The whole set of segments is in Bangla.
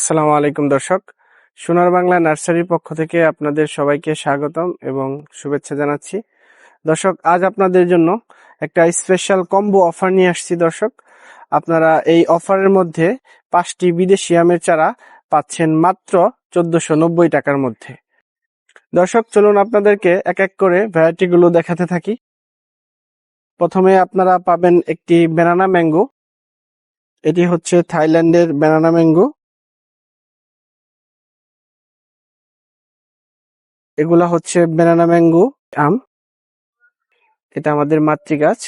আসসালামু আলাইকুম দর্শক। সোনার বাংলা নার্সারির পক্ষ থেকে আপনাদের সবাইকে স্বাগতম এবং শুভেচ্ছা জানাচ্ছি। দর্শক, আজ আপনাদের জন্য একটা স্পেশাল কম্বো অফার নিয়ে আসছি দর্শক। আপনারা এই অফারের মধ্যে পাঁচটি বিদেশি আমের চারা পাচ্ছেন মাত্র চোদ্দশো নব্বই টাকার মধ্যে। দর্শক, চলুন আপনাদেরকে এক এক করে ভ্যারাইটিগুলো দেখাতে থাকি। প্রথমে আপনারা পাবেন একটি ব্যানানা ম্যাঙ্গো এটি হচ্ছে থাইল্যান্ডের ব্যানানা ম্যাঙ্গো এগুলা হচ্ছে ব্যানানা ম্যাঙ্গো আম, এটা আমাদের মাতৃগাছ।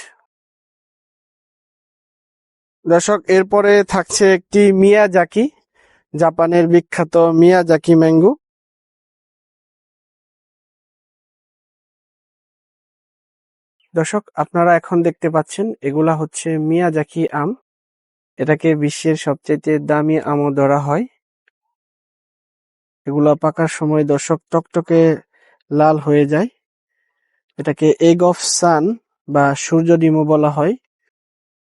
দর্শক, এরপরে থাকছে একটি মিয়াজাকি, জাপানের বিখ্যাত মিয়াজাকি ম্যাঙ্গো দর্শক, আপনারা এখন দেখতে পাচ্ছেন, এগুলা হচ্ছে মিয়াজাকি আম। এটাকে বিশ্বের সবচেয়ে দামি আমও ধরা হয়। এগুলা পাকার সময় দর্শক টকটকে লাল হয়ে যায়। এটাকে এগ অফ সান বা সূর্য ডিমও বলা হয়।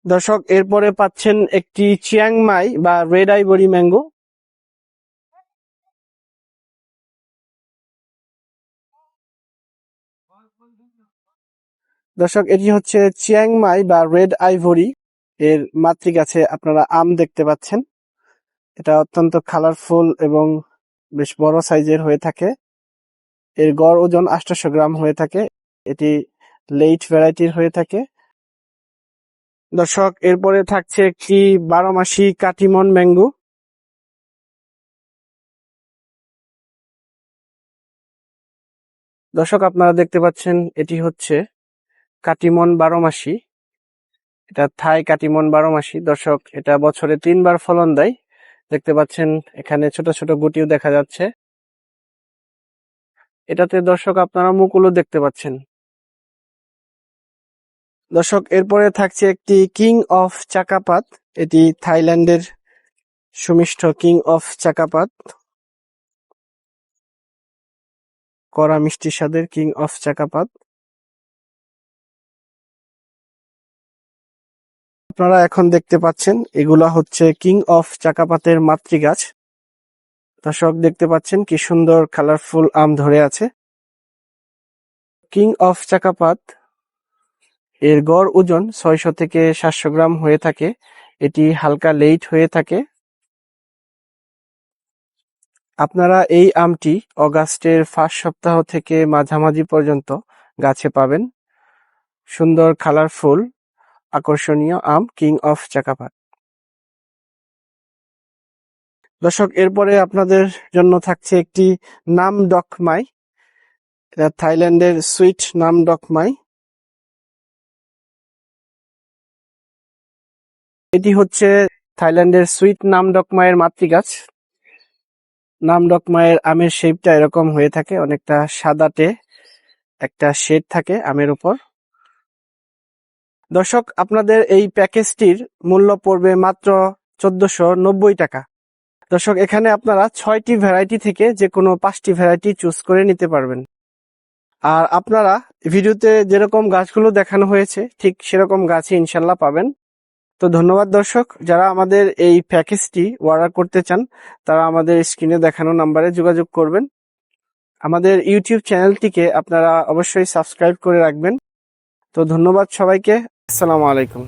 দর্শক, এরপরে পাচ্ছেন একটি চিয়াংমাই বা রেড আইবরি ম্যাঙ্গো দর্শক, এটি হচ্ছে চিয়াংমাই বা রেড আইভরি এর মাতৃগাছে আপনারা আম দেখতে পাচ্ছেন। এটা অত্যন্ত কালারফুল এবং বেশ বড় সাইজের হয়ে থাকে। এর গড় ওজন আটশো গ্রাম হয়ে থাকে। এটি লেইট ভ্যারাইটির হয়ে থাকে। দর্শক, এরপরে থাকছে একটি বারো মাসি কাটিমন ম্যাঙ্গো। দর্শক, আপনারা দেখতে পাচ্ছেন, এটি হচ্ছে কাটিমন বারো মাসি এটা থাই কাটিমন বারো মাসি দর্শক, এটা বছরে তিনবার ফলন দেয়। দেখতে পাচ্ছেন, এখানে ছোট ছোট গুটিও দেখা যাচ্ছে। এটাতে দর্শক আপনারা মুকুলও দেখতে পাচ্ছেন। দর্শক, এরপরে থাকছে একটি কিং অফ চাকাপাত। এটি থাইল্যান্ডের সুমিষ্ঠ কিং অফ চাকাপাত। কড়া মিষ্টি স্বাদের কিং অফ চাকাপাত। আপনারা এখন দেখতে পাচ্ছেন, এগুলা হচ্ছে কিং অফ চাকাপাতের মাতৃগাছ। দর্শক দেখতে পাচ্ছেন কি সুন্দর কালারফুল আম ধরে আছে। কিং অফ চাকাপাত, এর গড় ওজন ছয়শো থেকে সাতশো গ্রাম হয়ে থাকে। এটি হালকা লেইট হয়ে থাকে। আপনারা এই আমটি অগাস্টের ফার্স্ট সপ্তাহ থেকে মাঝামাঝি পর্যন্ত গাছে পাবেন। সুন্দর কালারফুল আকর্ষণীয় আম, কিং অফ চাকাপাত। দর্শক, এরপরে আপনাদের জন্য থাকছে একটি নাম ডকমাই এটা থাইল্যান্ডের সুইট নাম ডকমাই এটি হচ্ছে থাইল্যান্ডের সুইট নাম ডকমাইয়ের মাতৃগাছ। নাম ডকমাইয়ের আমের শেপটা এরকম হয়ে থাকে, অনেকটা সাদাটে একটা শেড থাকে আমের উপর। দর্শক, আপনাদের এই প্যাকেজটির মূল্য পড়বে মাত্র চোদ্দশো টাকা। দর্শক, এখানে আপনারা ছয়টি ভ্যারাইটি থেকে যে কোনো পাঁচটি ভ্যারাইটি চুজ করে নিতে পারবেন। আর আপনারা ভিডিওতে যেরকম গাছগুলো দেখানো হয়েছে, ঠিক সেরকম গাছই ইনশাল্লাহ পাবেন। তো ধন্যবাদ দর্শক, যারা আমাদের এই প্যাকেজটি অর্ডার করতে চান, তারা আমাদের স্ক্রিনে দেখানো নাম্বারে যোগাযোগ করবেন। আমাদের ইউটিউব চ্যানেলটিকে আপনারা অবশ্যই সাবস্ক্রাইব করে রাখবেন। তো ধন্যবাদ সবাইকে আসসালামু আলাইকুম।